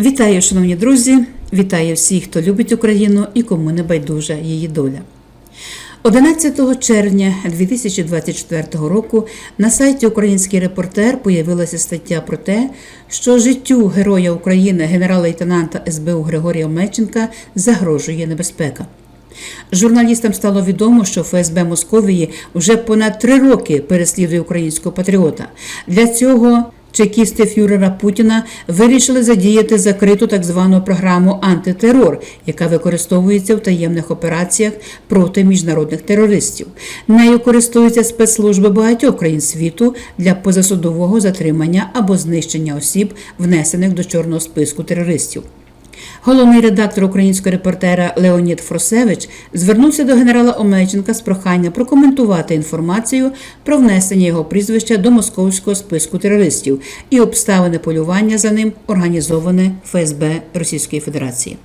Вітаю, шановні друзі! Вітаю всіх, хто любить Україну і кому не байдужа її доля. 11 червня 2024 року на сайті Український репортер появилася стаття про те, що життю героя України генерал-лейтенанта СБУ Григорія Меченка загрожує небезпека. Журналістам стало відомо, що ФСБ Московії вже понад три роки переслідує українського патріота. Для цього чекісти фюрера Путіна вирішили задіяти закриту так звану програму антитерор, яка використовується в таємних операціях проти міжнародних терористів. Нею користуються спецслужби багатьох країн світу для позасудового затримання або знищення осіб, внесених до чорного списку терористів. Головний редактор українського репортера Леонід Фросевич звернувся до генерала Омельченка з проханням прокоментувати інформацію про внесення його прізвища до московського списку терористів і обставини полювання за ним, організоване ФСБ Російської Федерації.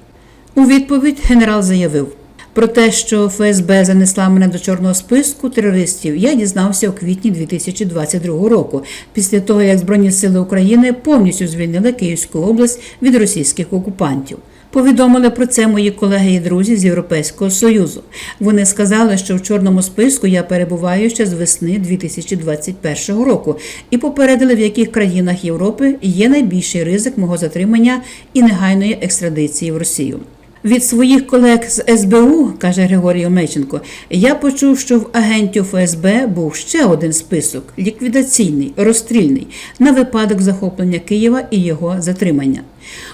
У відповідь генерал заявив. Про те, що ФСБ занесла мене до чорного списку терористів, я дізнався у квітні 2022 року, після того як Збройні сили України повністю звільнили Київську область від російських окупантів. Повідомили про це мої колеги і друзі з Європейського Союзу. Вони сказали, що в чорному списку я перебуваю ще з весни 2021 року, і попередили, в яких країнах Європи є найбільший ризик мого затримання і негайної екстрадиції в Росію. Від своїх колег з СБУ, каже Григорій Омельченко, я почув, що в агентів ФСБ був ще один список ліквідаційний, розстрільний на випадок захоплення Києва і його затримання.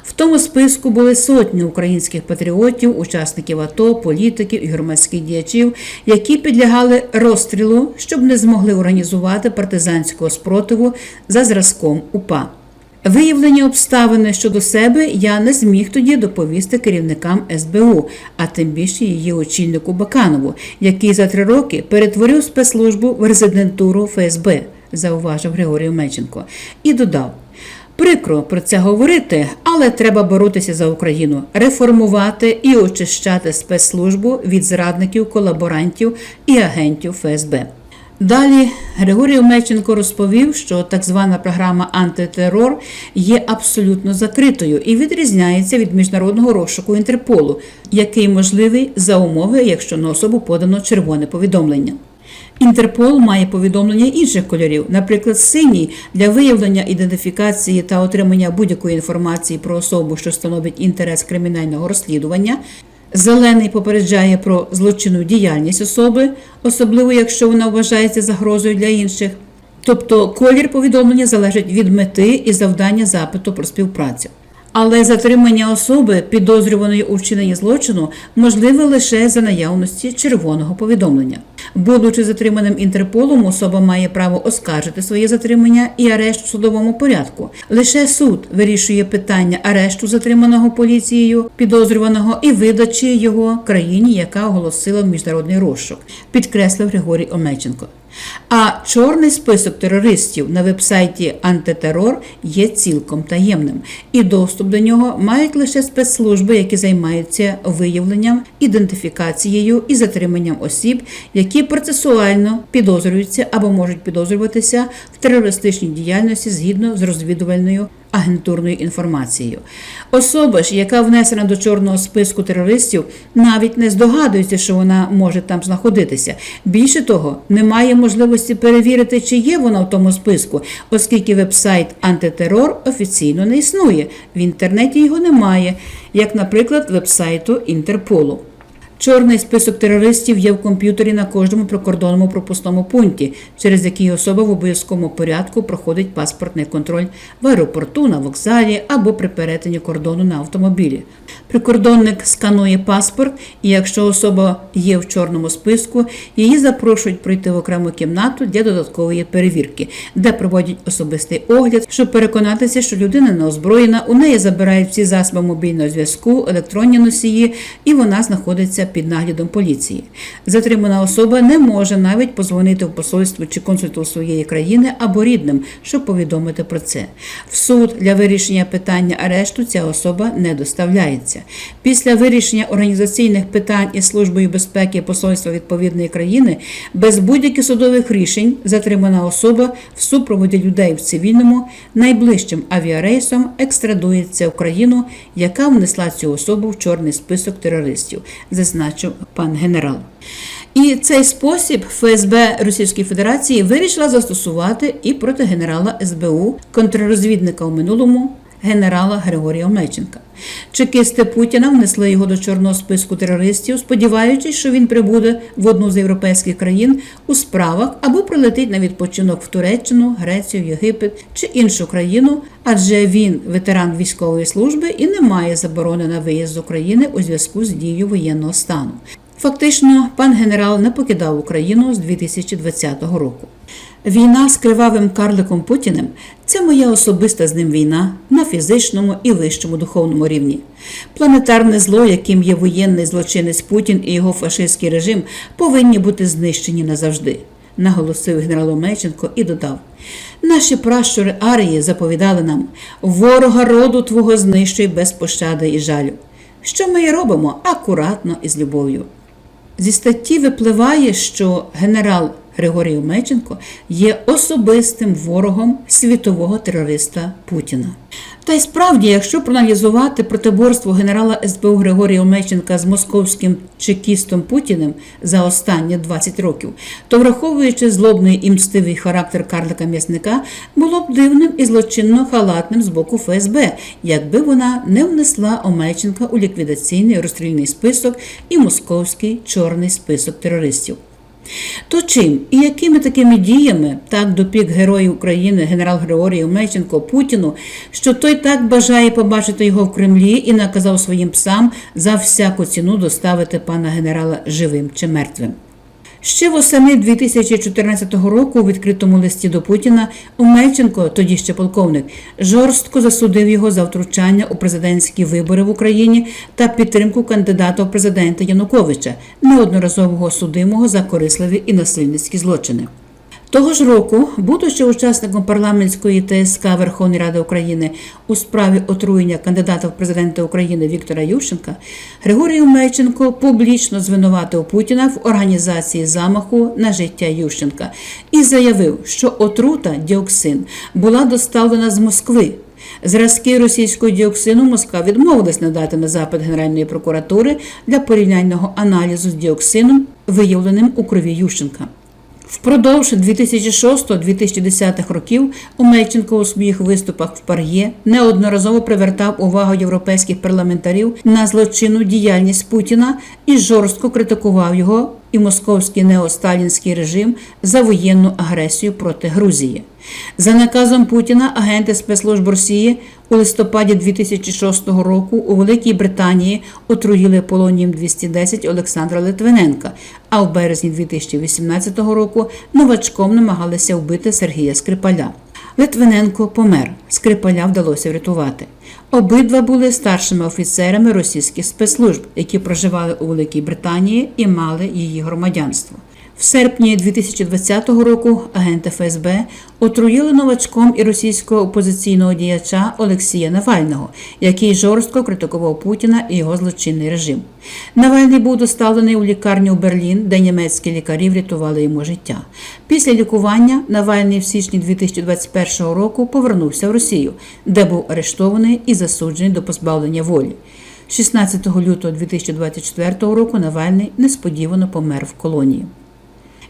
В тому списку були сотні українських патріотів, учасників АТО, політиків і громадських діячів, які підлягали розстрілу, щоб не змогли організувати партизанського спротиву за зразком УПА. Виявлені обставини щодо себе я не зміг тоді доповісти керівникам СБУ, а тим більше її очільнику Баканову, який за три роки перетворив спецслужбу в резидентуру ФСБ, зауважив Григорій Меченко, і додав. Прикро про це говорити, але треба боротися за Україну, реформувати і очищати спецслужбу від зрадників, колаборантів і агентів ФСБ. Далі Григорій Меченко розповів, що так звана програма антитерор є абсолютно закритою і відрізняється від міжнародного розшуку Інтерполу, який можливий за умови, якщо на особу подано червоне повідомлення. Інтерпол має повідомлення інших кольорів, наприклад, синій для виявлення ідентифікації та отримання будь-якої інформації про особу, що становить інтерес кримінального розслідування. Зелений попереджає про злочинну діяльність особи, особливо якщо вона вважається загрозою для інших. Тобто колір повідомлення залежить від мети і завдання запиту про співпрацю. Але затримання особи, підозрюваної у вчиненні злочину, можливе лише за наявності червоного повідомлення. Будучи затриманим Інтерполом, особа має право оскаржити своє затримання і арешт в судовому порядку. Лише суд вирішує питання арешту затриманого поліцією підозрюваного і видачі його країні, яка оголосила міжнародний розшук, підкреслив Григорій Омельченко. А чорний список терористів на вебсайті Антитерор є цілком таємним, і доступ до нього мають лише спецслужби, які займаються виявленням, ідентифікацією і затриманням осіб, які процесуально підозрюються або можуть підозрюватися в терористичній діяльності згідно з розвідувальною агентурною інформацією. Особа ж, яка внесена до чорного списку терористів, навіть не здогадується, що вона може там знаходитися. Більше того, немає можливості перевірити, чи є вона в тому списку, оскільки вебсайт антитерор офіційно не існує. В інтернеті його немає, як, наприклад, вебсайту Інтерполу. Чорний список терористів є в комп'ютері на кожному прикордонному пропускному пункті, через який особа в обов'язковому порядку проходить паспортний контроль в аеропорту, на вокзалі або при перетині кордону на автомобілі. Прикордонник сканує паспорт, і якщо особа є в чорному списку, її запрошують пройти в окрему кімнату для додаткової перевірки, де проводять особистий огляд, щоб переконатися, що людина не озброєна, у неї забирають всі засоби мобільного зв'язку, електронні носії, і вона знаходиться під наглядом поліції. Затримана особа не може навіть позвонити в посольство чи консульство своєї країни або рідним, щоб повідомити про це. В суд для вирішення питання арешту ця особа не доставляється. Після вирішення організаційних питань із службою безпеки посольства відповідної країни без будь-яких судових рішень затримана особа в супроводі людей в цивільному найближчим авіарейсом екстрадується в країну, яка внесла цю особу в чорний список терористів, зазначив пан генерал. І цей спосіб ФСБ Російської Федерації вирішила застосувати і проти генерала СБУ, контррозвідника у минулому генерала Григорія Омельченка. Чекисти Путіна внесли його до чорного списку терористів, сподіваючись, що він прибуде в одну з європейських країн у справах або прилетить на відпочинок в Туреччину, Грецію, Єгипет чи іншу країну, адже він ветеран військової служби і не має заборони на виїзд з України у зв'язку з дією воєнного стану. Фактично, пан генерал не покидав Україну з 2020 року. Війна з кривавим карликом Путіним це моя особиста з ним війна на фізичному і вищому духовному рівні. Планетарне зло, яким є воєнний злочинець Путін і його фашистський режим, повинні бути знищені назавжди, наголосив генерал Омельченко і додав: наші пращури Арії заповідали нам ворога роду твого знищуй без пощади і жалю. Що ми і робимо акуратно і з любов'ю. Зі статті випливає, що генерал Григорій Омельченко є особистим ворогом світового терориста Путіна. Та й справді, якщо проаналізувати протиборство генерала СБУ Григорія Омельченка з московським чекістом Путіним за останні 20 років, то враховуючи злобний і мстивий характер карлика м'ясника, було б дивним і злочинно халатним з боку ФСБ, якби вона не внесла Омельченка у ліквідаційний розстрільний список і московський чорний список терористів. То чим і якими такими діями так допік герой України генерал Григорій Омельченко Путіну, що той так бажає побачити його в Кремлі і наказав своїм псам за всяку ціну доставити пана генерала живим чи мертвим? Ще восени 2014 року у відкритому листі до Путіна Омельченко, тоді ще полковник, жорстко засудив його за втручання у президентські вибори в Україні та підтримку кандидата в президенти Януковича, неодноразового судимого за корисливі і насильницькі злочини. Того ж року, будучи учасником парламентської ТСК Верховної Ради України у справі отруєння кандидата в президенти України Віктора Ющенка, Григорій Мельченко публічно звинуватив Путіна в організації замаху на життя Ющенка і заявив, що отрута діоксин була доставлена з Москви. Зразки російського діоксину Москва відмовилась надати на запит Генеральної прокуратури для порівняльного аналізу з діоксином, виявленим у крові Ющенка. Впродовж 2006-2010 років Омельченко у своїх виступах в Пар'є неодноразово привертав увагу європейських парламентарів на злочинну діяльність Путіна і жорстко критикував його і московський неосталінський режим за воєнну агресію проти Грузії. За наказом Путіна агенти спецслужб Росії у листопаді 2006 року у Великій Британії отруїли полонієм 210 Олександра Литвиненка, а в березні 2018 року новачком намагалися вбити Сергія Скрипаля. Литвиненко помер. Скрипаля вдалося врятувати. Обидва були старшими офіцерами російських спецслужб, які проживали у Великій Британії і мали її громадянство. В серпні 2020 року агенти ФСБ отруїли новачком і російського опозиційного діяча Олексія Навального, який жорстко критикував Путіна і його злочинний режим. Навальний був доставлений у лікарню в Берлін, де німецькі лікарі врятували йому життя. Після лікування Навальний в січні 2021 року повернувся в Росію, де був арештований і засуджений до позбавлення волі. 16 лютого 2024 року Навальний несподівано помер в колонії.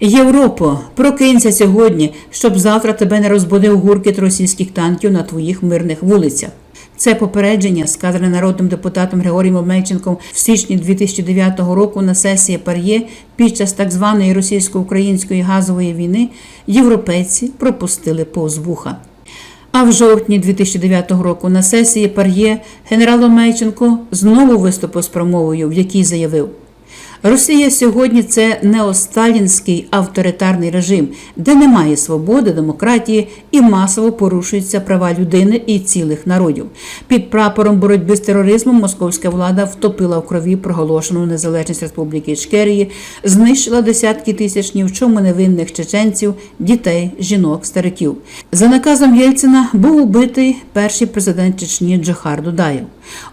Європо, прокинься сьогодні, щоб завтра тебе не розбудив гуркіт російських танків на твоїх мирних вулицях. Це попередження, сказане народним депутатом Григорієм Омельченком в січні 2009 року на сесії Пар'є під час так званої російсько-української газової війни, європейці пропустили повз вуха. А в жовтні 2009 року на сесії Пар'є генерал Омельченко знову виступив з промовою, в якій заявив. Росія сьогодні це неосталінський авторитарний режим, де немає свободи, демократії і масово порушуються права людини і цілих народів. Під прапором боротьби з тероризмом московська влада втопила в крові проголошену незалежність Республіки Ічкерії, знищила десятки тисяч ні в чому невинних чеченців, дітей, жінок, стариків. За наказом Єльцина був убитий перший президент Чечні Джохар Дудаєв.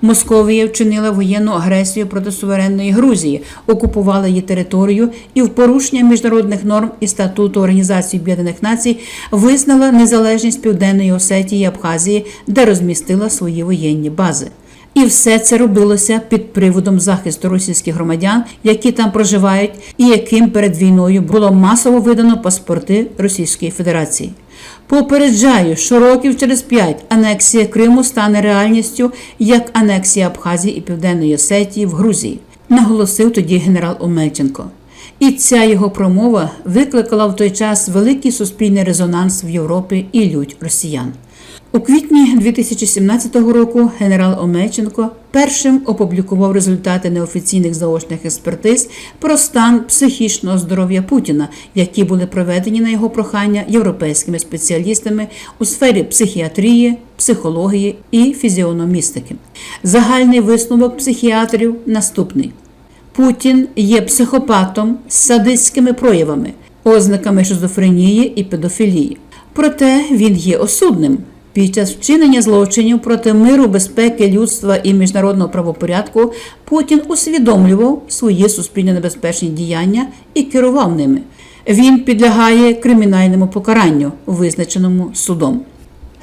Московія вчинила воєнну агресію проти суверенної Грузії, окупувала її територію і в порушення міжнародних норм і статуту Організації Об'єднаних Націй визнала незалежність Південної Осетії і Абхазії, де розмістила свої воєнні бази. І все це робилося під приводом захисту російських громадян, які там проживають, і яким перед війною було масово видано паспорти Російської Федерації. Попереджаю, що років через п'ять анексія Криму стане реальністю як анексія Абхазії і Південної Осетії в Грузії, наголосив тоді генерал Омельченко. І ця його промова викликала в той час великий суспільний резонанс в Європі і лють росіян. У квітні 2017 року генерал Омельченко першим опублікував результати неофіційних заочних експертиз про стан психічного здоров'я Путіна, які були проведені на його прохання європейськими спеціалістами у сфері психіатрії, психології і фізіономістики. Загальний висновок психіатрів наступний. Путін є психопатом з садистськими проявами, ознаками шизофренії і педофілії. Проте він є осудним. Під час вчинення злочинів проти миру, безпеки, людства і міжнародного правопорядку Путін усвідомлював свої суспільно небезпечні діяння і керував ними. Він підлягає кримінальному покаранню, визначеному судом.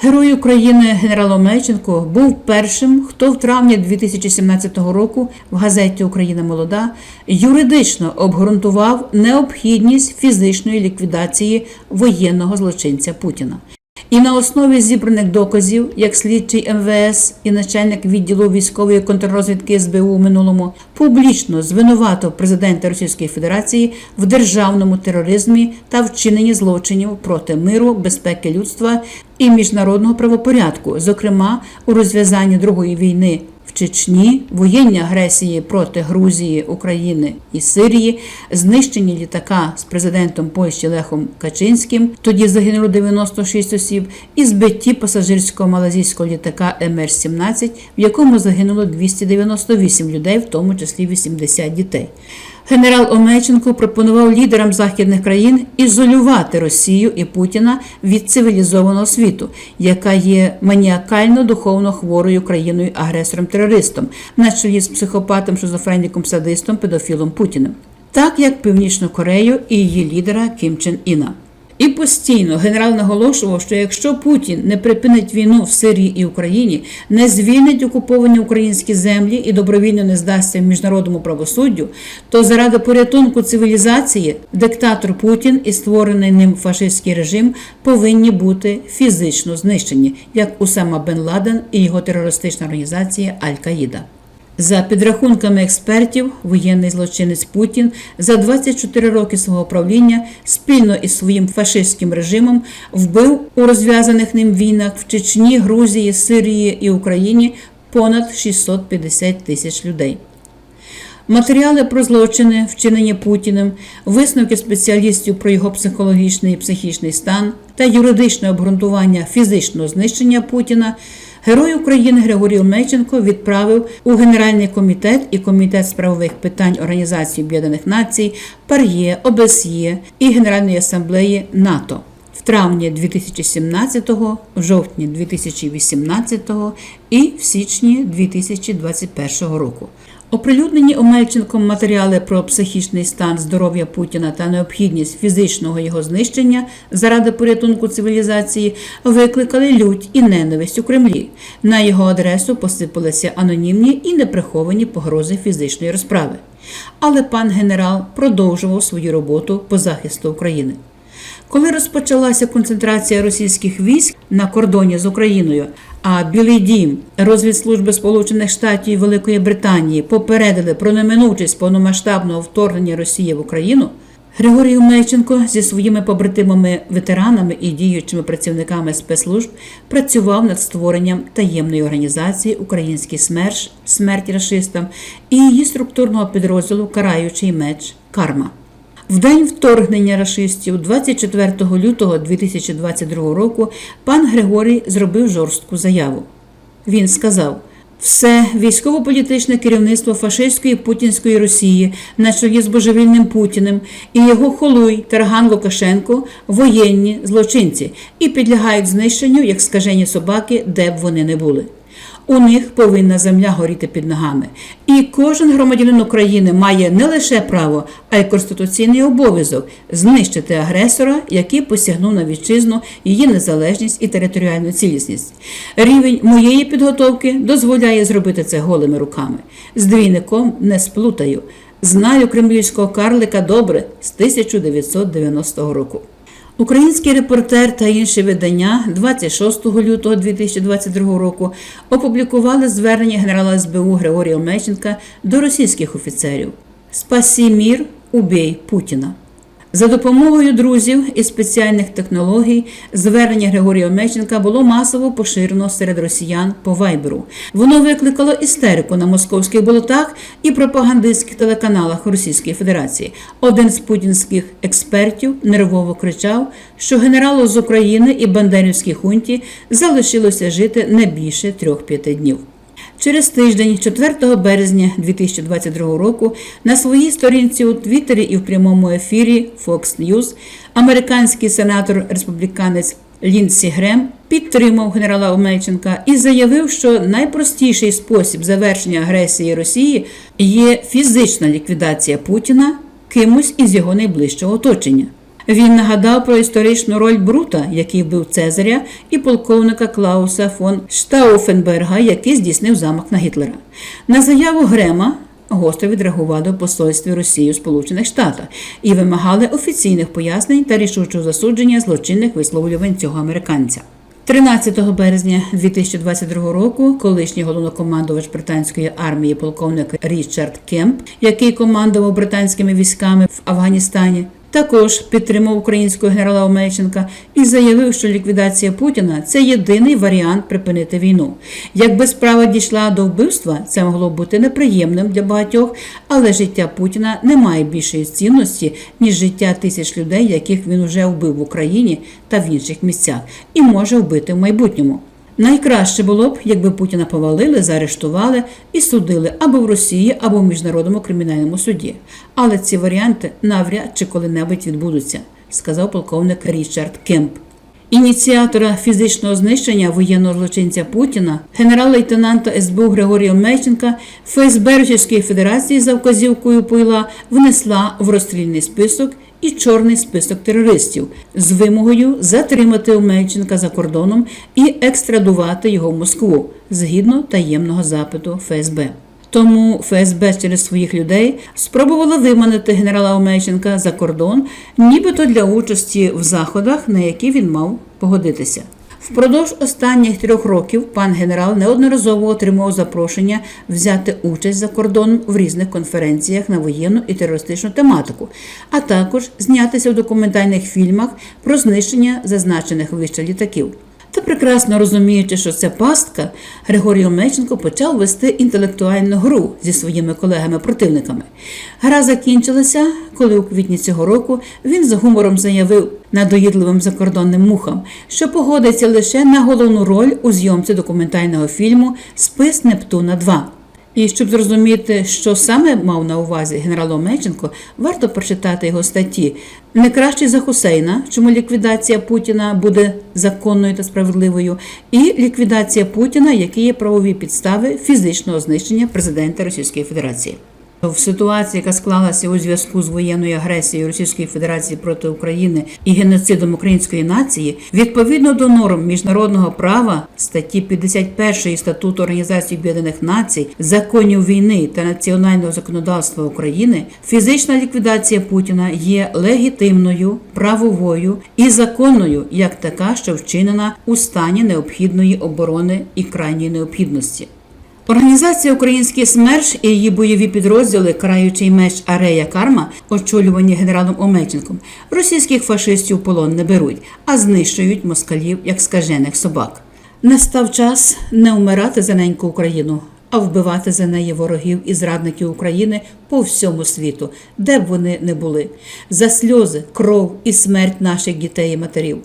Герой України генерал Омельченко був першим, хто в травні 2017 року в газеті Україна молода юридично обґрунтував необхідність фізичної ліквідації воєнного злочинця Путіна. І на основі зібраних доказів, як слідчий МВС і начальник відділу військової контррозвідки СБУ у минулому, публічно звинуватив президента Російської Федерації в державному тероризмі та вчиненні злочинів проти миру, безпеки людства і міжнародного правопорядку, зокрема у розв'язанні Другої війни. Чечні, воєнні агресії проти Грузії, України і Сирії, знищення літака з президентом Польщі Лехом Качинським, тоді загинуло 96 осіб, і збитті пасажирського малазійського літака МР-17, в якому загинуло 298 людей, в тому числі 80 дітей. Генерал Омельченко пропонував лідерам західних країн ізолювати Росію і Путіна від цивілізованого світу, яка є маніакально духовно хворою країною агресором терористом, на чолі з психопатом, шизофреніком, садистом, педофілом Путіним, так як Північну Корею і її лідера Кім Чен Іна. І постійно генерал наголошував, що якщо Путін не припинить війну в Сирії і Україні, не звільнить окуповані українські землі і добровільно не здасться міжнародному правосуддю, то заради порятунку цивілізації диктатор Путін і створений ним фашистський режим повинні бути фізично знищені, як Усама Бен Ладен і його терористична організація Аль-Каїда. За підрахунками експертів, воєнний злочинець Путін за 24 роки свого правління спільно із своїм фашистським режимом вбив у розв'язаних ним війнах в Чечні, Грузії, Сирії і Україні понад 650 тисяч людей. Матеріали про злочини, вчинені Путіним, висновки спеціалістів про його психологічний і психічний стан та юридичне обґрунтування фізичного знищення Путіна. Герой України Григорій Меченко відправив у Генеральний комітет і комітет з правових питань Організації Об'єднаних Націй, ПАРЄ, ОБСЄ і Генеральної асамблеї НАТО в травні 2017, в жовтні 2018 і в січні 2021 року. Оприлюднені Омельченком матеріали про психічний стан здоров'я Путіна та необхідність фізичного його знищення заради порятунку цивілізації викликали лють і ненависть у Кремлі. На його адресу посипалися анонімні і неприховані погрози фізичної розправи. Але пан генерал продовжував свою роботу по захисту України. Коли розпочалася концентрація російських військ на кордоні з Україною, а Білий Дім, розвідслужби Сполучених Штатів і Великої Британії попередили про неминучість повномасштабного вторгнення Росії в Україну, Григорій Мельченко зі своїми побратимами ветеранами і діючими працівниками спецслужб працював над створенням таємної організації Український СМЕРШ смерть рашистам і її структурного підрозділу Караючий меч Карма. В день вторгнення рашистів, 24 лютого 2022 року, пан Григорій зробив жорстку заяву. Він сказав: все військово-політичне керівництво фашистської путінської Росії на чолі з божевільним Путіним і його холуй Тарган Лукашенко воєнні злочинці і підлягають знищенню як скажені собаки, де б вони не були. У них повинна земля горіти під ногами. І кожен громадянин України має не лише право, а й конституційний обов'язок знищити агресора, який посягнув на вітчизну, її незалежність і територіальну цілісність. Рівень моєї підготовки дозволяє зробити це голими руками. З двійником не сплутаю. Знаю кремлівського карлика добре з 1990 року. Український репортер та інші видання 26 лютого 2022 року опублікували звернення генерала СБУ Григорія Меченка до російських офіцерів Спасі мір, убій Путіна. За допомогою друзів і спеціальних технологій звернення Григорія Меченка було масово поширено серед росіян по вайберу. Воно викликало істерику на московських болотах і пропагандистських телеканалах Російської Федерації. Один з путінських експертів нервово кричав, що генералу з України і Бандерівській хунті залишилося жити не більше трьох-п'яти днів. Через тиждень, 4 березня 2022 року, на своїй сторінці у Твіттері і в прямому ефірі Fox News американський сенатор республіканець Ліндсі Грем підтримав генерала Омельченка і заявив, що найпростіший спосіб завершення агресії Росії є фізична ліквідація Путіна кимось із його найближчого оточення. Він нагадав про історичну роль Брута, який вбив Цезаря, і полковника Клауса фон Штауфенберга, який здійснив замах на Гітлера. На заяву Грема гостро відреагували в посольстві Росії у Сполучених Штатах і вимагали офіційних пояснень та рішучого засудження злочинних висловлювань цього американця. 13 березня 2022 року колишній головнокомандувач британської армії полковник Річард Кемп, який командував британськими військами в Афганістані, також підтримав українського генерала Омельченка і заявив, що ліквідація Путіна це єдиний варіант припинити війну. Якби справа дійшла до вбивства, це могло бути неприємним для багатьох, але життя Путіна не має більшої цінності, ніж життя тисяч людей, яких він уже вбив в Україні та в інших місцях, і може вбити в майбутньому. Найкраще було б, якби Путіна повалили, заарештували і судили або в Росії, або в міжнародному кримінальному суді. Але ці варіанти навряд чи коли-небудь відбудуться, сказав полковник Річард Кемп. Ініціатора фізичного знищення воєнного злочинця Путіна, генерал-лейтенанта СБУ Григорія Мельченка, ФСБ Російської Федерації за вказівкою Пойла внесла в розстрільний список і чорний список терористів з вимогою затримати Омельченка за кордоном і екстрадувати його в Москву згідно таємного запиту ФСБ. Тому ФСБ через своїх людей спробувала виманити генерала Омельченка за кордон, нібито для участі в заходах, на які він мав погодитися. Впродовж останніх трьох років пан генерал неодноразово отримував запрошення взяти участь за кордоном в різних конференціях на воєнну і терористичну тематику, а також знятися в документальних фільмах про знищення зазначених вище літаків. Та прекрасно розуміючи, що це пастка, Григорій Омельченко почав вести інтелектуальну гру зі своїми колегами-противниками. Гра закінчилася, коли у квітні цього року він з гумором заявив надоїдливим закордонним мухам, що погодиться лише на головну роль у зйомці документального фільму Спис Нептуна 2 і щоб зрозуміти, що саме мав на увазі генерал Омельченко, варто прочитати його статті не краще за Хусейна, чому ліквідація Путіна буде законною та справедливою, і ліквідація Путіна, які є правові підстави фізичного знищення президента Російської Федерації. В ситуації, яка склалася у зв'язку з воєнною агресією Російської Федерації проти України і геноцидом української нації, відповідно до норм міжнародного права статті 51 статуту Організації Об'єднаних Націй, законів війни та національного законодавства України, фізична ліквідація Путіна є легітимною, правовою і законною, як така, що вчинена у стані необхідної оборони і крайньої необхідності. Організація Український СМЕРШ і її бойові підрозділи Краючий меч Арея Карма, очолювані генералом Омельченком, російських фашистів полон не беруть, а знищують москалів як скажених собак. Настав час не вмирати за неньку Україну, а вбивати за неї ворогів і зрадників України по всьому світу, де б вони не були, за сльози, кров і смерть наших дітей і матерів.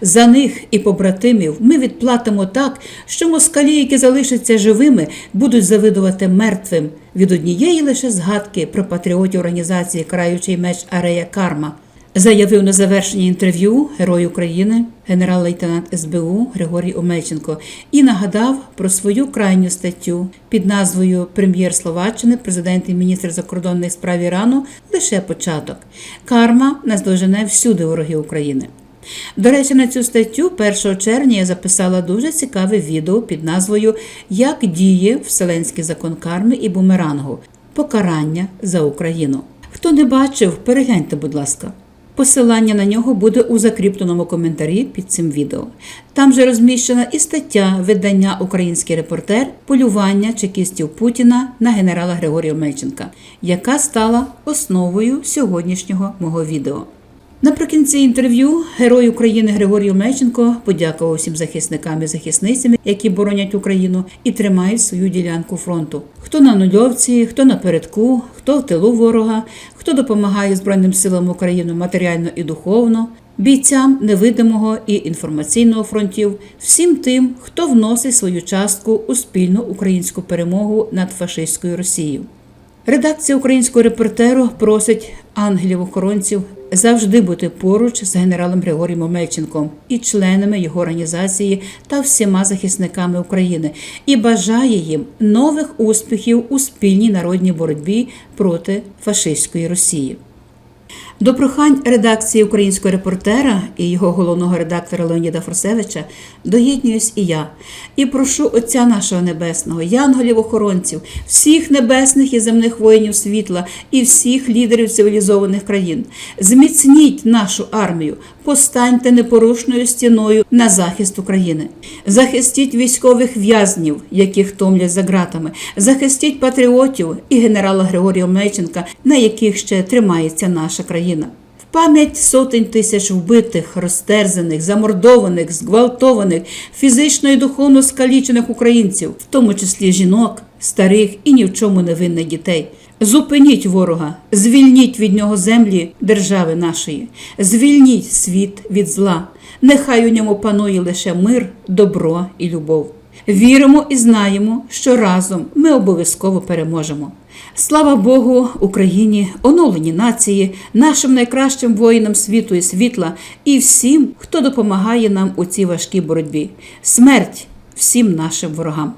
За них і побратимів ми відплатимо так, що москалі, які залишаться живими, будуть завидувати мертвим від однієї лише згадки про патріотів організації Краючий меч Арея Карма. Заявив на завершенні інтерв'ю Герой України, генерал-лейтенант СБУ Григорій Омельченко і нагадав про свою крайню статтю під назвою Прем'єр Словаччини, президент і міністр закордонних справ Ірану лише початок. Карма наздожене всюди вороги України. До речі, на цю статтю 1 червня я записала дуже цікаве відео під назвою Як діє Вселенський закон карми і бумерангу покарання за Україну. Хто не бачив, перегляньте, будь ласка. Посилання на нього буде у закріпленому коментарі під цим відео. Там же розміщена і стаття видання Український репортер полювання чекістів Путіна на генерала Григорія Мельченка, яка стала основою сьогоднішнього мого відео. Наприкінці інтерв'ю герой України Григорій Мельченко подякував всім захисникам і захисницям, які боронять Україну і тримають свою ділянку фронту. Хто на нульовці, хто на передку, хто в тилу ворога, хто допомагає Збройним силам України матеріально і духовно, бійцям невидимого і інформаційного фронтів, всім тим, хто вносить свою частку у спільну українську перемогу над фашистською Росією. Редакція українського репортеру просить ангелів-охоронців завжди бути поруч з генералом Григорієм Омельченком і членами його організації та всіма захисниками України і бажає їм нових успіхів у спільній народній боротьбі проти фашистської Росії. До прохань редакції українського репортера і його головного редактора Леоніда Форсевича доєднююсь і я. І прошу Отця нашого Небесного, янголів-охоронців, всіх небесних і земних воїнів світла і всіх лідерів цивілізованих країн. Зміцніть нашу армію, постаньте непорушною стіною на захист України. Захистіть військових в'язнів, яких томлять за ґратами, захистіть патріотів і генерала Григорія Мельченка, на яких ще тримається наша країна. В пам'ять сотень тисяч вбитих, розтерзаних, замордованих, зґвалтованих, фізично і духовно скалічених українців, в тому числі жінок, старих і ні в чому невинних дітей. Зупиніть ворога, звільніть від нього землі держави нашої, звільніть світ від зла. Нехай у ньому панує лише мир, добро і любов. Віримо і знаємо, що разом ми обов'язково переможемо. Слава Богу, Україні, оновлені нації, нашим найкращим воїнам світу і світла і всім, хто допомагає нам у цій важкій боротьбі. Смерть всім нашим ворогам.